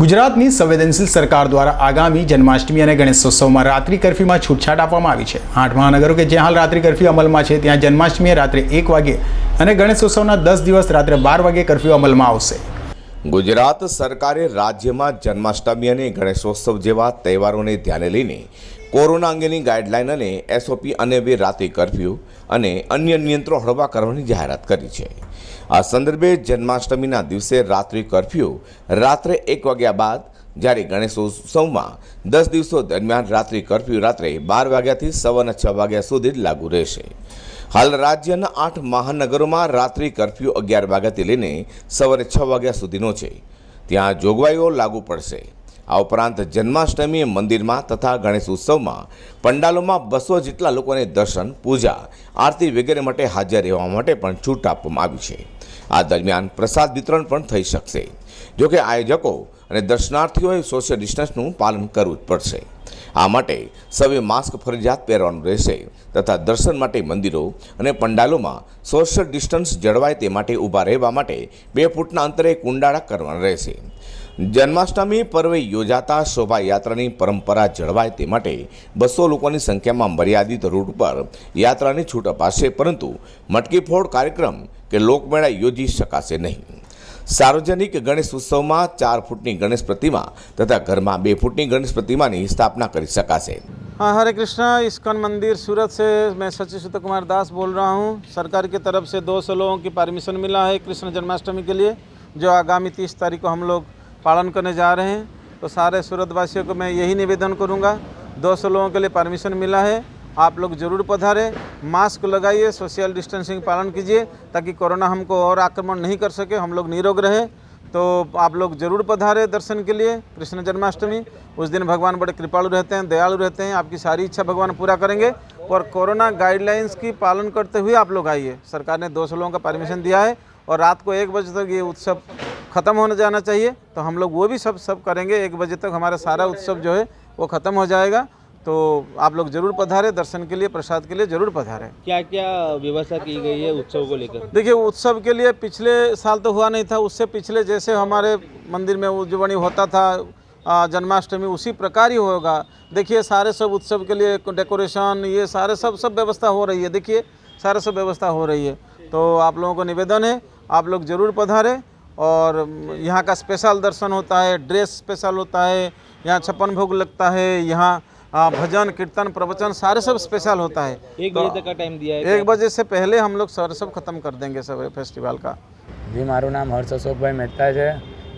ગુજરાતની સંવેદનશીલ સરકાર દ્વારા આગામી જન્માષ્ટમી અને ગણેશોત્સવમાં રાત્રિ કર્ફ્યુમાં છૂટછાટ આપવામાં આવી છે. આઠ મહાનગરો કે જ્યાં હાલ રાત્રિ કર્ફ્યુ અમલમાં છે, ત્યાં જન્માષ્ટમીએ રાત્રે એક વાગે અને ગણેશોત્સવના દસ દિવસ રાત્રે બાર વાગે કર્ફ્યુ અમલમાં આવશે. ગુજરાત સરકારે રાજ્યમાં જન્માષ્ટમી અને ગણેશોત્સવ જેવા તહેવારોને ધ્યાને લઈને કોરોના અંગેની ગાઈડલાઈન અને એસઓપી અને બે રાત્રિ કર્ફ્યુ અને અન્ય નિયંત્રણો હળવા કરવાની જાહેરાત કરી છે. આ સંદર્ભે જન્માષ્ટમીના દિવસે રાત્રિ કર્ફ્યુ, રાત્રે એક વાગ્યા બાદ જ્યારે ગણેશોત્સવમાં દસ દિવસો દરમિયાન રાત્રિ કર્ફ્યુ રાત્રે બાર વાગ્યાથી સવારના છ વાગ્યા સુધી લાગુ રહેશે. હાલ રાજ્યના આઠ મહાનગરોમાં રાત્રિ કર્ફ્યુ અગિયાર વાગ્યાથી લઈને સવારે છ વાગ્યા સુધીનો છે. ત્યાં જોગવાઈઓ લાગુ પડશે. આ ઉપરાંત જન્માષ્ટમીએ મંદિરમાં તથા ગણેશ ઉત્સવમાં પંડાલોમાં બસો જેટલા લોકોને દર્શન, પૂજા, આરતી વગેરે માટે હાજર રહેવા માટે પણ છૂટ આપવામાં આવી છે. આ દરમિયાન પ્રસાદ વિતરણ પણ થઈ શકશે. જોકે આયોજકો અને દર્શનાર્થીઓએ સોશિયલ ડિસ્ટન્સનું પાલન કરવું જ પડશે. આ માટે સૌએ માસ્ક ફરજિયાત પહેરવાનું રહેશે તથા દર્શન માટે મંદિરો અને પંડાલોમાં સોશિયલ ડિસ્ટન્સ જળવાય તે માટે ઊભા રહેવા માટે બે ફૂટના અંતરે કુંડાળા કરવાના રહેશે. જન્માષ્ટમી પર્વે યોજાતા શોભાયાત્રાની પરંપરા જળવાય તે માટે બસો લોકોની સંખ્યામાં મર્યાદિત રૂટ પર યાત્રાની છૂટ અપાશે, પરંતુ મટકીફોડ કાર્યક્રમ કે લોકમેળા યોજી શકાશે નહીં. સાર્વજનિક ગણેશ ઉત્સવમાં ચાર ફૂટની ગણેશ પ્રતિમા તથા ઘરમાં બે ફૂટની ગણેશ પ્રતિમાની સ્થાપના કરી શકાશે हाँ हरे कृष्णा इस्कॉन मंदिर सूरत से मैं सचिव सुत कुमार दास बोल रहा हूँ सरकार की तरफ से दो सौ लोगों की परमिशन मिला है कृष्ण जन्माष्टमी के लिए जो आगामी तीस तारीख को हम लोग पालन करने जा रहे हैं तो सारे सूरत वासियों को मैं यही निवेदन करूँगा दो सौ लोगों के लिए परमिशन मिला है आप लोग ज़रूर पधारें, मास्क लगाइए सोशल डिस्टेंसिंग पालन कीजिए, ताकि कोरोना हमको और आक्रमण नहीं कर सके, हम लोग निरोग रहें। तो आप लोग ज़रूर पधारे दर्शन के लिए, कृष्ण जन्माष्टमी। उस दिन भगवान बड़े कृपालु रहते हैं, दयालु रहते हैं, आपकी सारी इच्छा भगवान पूरा करेंगे। और कोरोना गाइडलाइंस की पालन करते हुए आप लोग आइए। सरकार ने दो सौ लोगों का परमिशन दिया है और रात को एक बजे तक ये उत्सव ख़त्म होने जाना चाहिए। तो हम लोग वो भी सब सब करेंगे, एक बजे तक हमारा सारा उत्सव जो है वो ख़त्म हो जाएगा। तो आप लोग ज़रूर पधारें दर्शन के लिए प्रसाद के लिए ज़रूर पधारें। क्या क्या व्यवस्था की गई है उत्सव को लेकर? देखिए उत्सव के लिए पिछले साल तो हुआ नहीं था उससे पिछले जैसे हमारे मंदिर में उज्जवनी होता था जन्माष्टमी उसी प्रकार ही होगा। देखिए सारे सब उत्सव के लिए डेकोरेशन ये सारे सब सब व्यवस्था हो रही है। देखिए सारे सब व्यवस्था हो रही है। तो आप लोगों को निवेदन है आप लोग ज़रूर पधारें और यहाँ का स्पेशल दर्शन होता है ड्रेस स्पेशल होता है यहाँ छप्पन भोग लगता है यहाँ भजन कीर्तन प्रवचन सारे सब स्पेशल होता है एक तो- बजे तक का टाइम दिया है एक बजे से पहले हम लोग सर सब खत्म कर देंगे सब फेस्टिवल का જી મારું નામ હર્ષ અશોકભાઈ મહેતા છે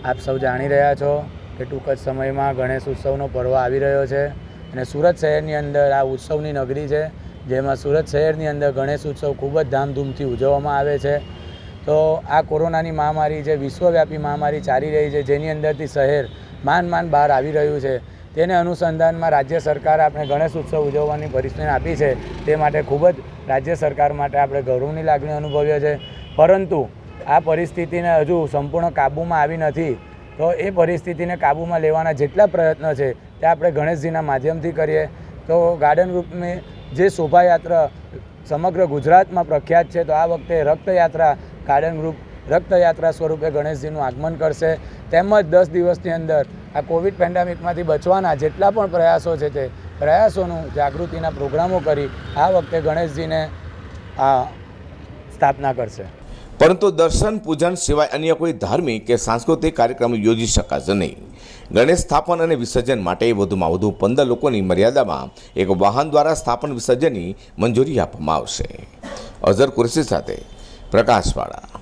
આપ સૌ જાણી રહ્યા છો કે ટૂંક જ સમયમાં ગણેશ ઉત્સવનો પર્વ આવી રહ્યો છે અને સુરત શહેરની અંદર આ ઉત્સવની નગરી છે જેમાં સુરત શહેરની અંદર ગણેશ ઉત્સવ ખૂબ જ ધામધૂમથી ઉજવવામાં આવે છે તો આ કોરોનાની મહામારી જે વિશ્વવ્યાપી મહામારી ચાલી રહી છે જેની અંદરથી શહેર માંડ માંડ બહાર આવી રહ્યું છે તેને અનુસંધાનમાં રાજ્ય સરકાર આપણે ગણેશ ઉત્સવ ઉજવવાની પરિસ્થિતિ આપી છે. તે માટે ખૂબ જ રાજ્ય સરકાર માટે આપણે ગૌરવની લાગણી અનુભવીએ છીએ. પરંતુ આ પરિસ્થિતિને હજુ સંપૂર્ણ કાબૂમાં આવી નથી. તો એ પરિસ્થિતિને કાબૂમાં લેવાના જેટલા પ્રયત્નો છે તે આપણે ગણેશજીના માધ્યમથી કરીએ. તો ગાર્ડન ગ્રુપની જે શોભાયાત્રા સમગ્ર ગુજરાતમાં પ્રખ્યાત છે, તો આ વખતે રક્તયાત્રા ગાર્ડન ગ્રુપ રક્તયાત્રા સ્વરૂપે ગણેશજીનું આગમન કરશે. તેમજ દસ દિવસની અંદર આ કોવિડ પેન્ડેમિકમાંથી બચવાના જેટલા પણ પ્રયાસો છે તે પ્રયાસોનું જાગૃતિના પ્રોગ્રામો કરી આ વખતે ગણેશજીને આ સ્થાપના કરશે. પરંતુ દર્શન, પૂજન સિવાય અન્ય કોઈ ધાર્મિક કે સાંસ્કૃતિક કાર્યક્રમ યોજી શકાશે નહીં. ગણેશ સ્થાપન અને વિસર્જન માટે વધુમાં વધુ પંદર લોકોની મર્યાદામાં એક વાહન દ્વારા સ્થાપન વિસર્જનની મંજૂરી આપવામાં આવશે. અઝર કુરશી સાથે પ્રકાશવાળા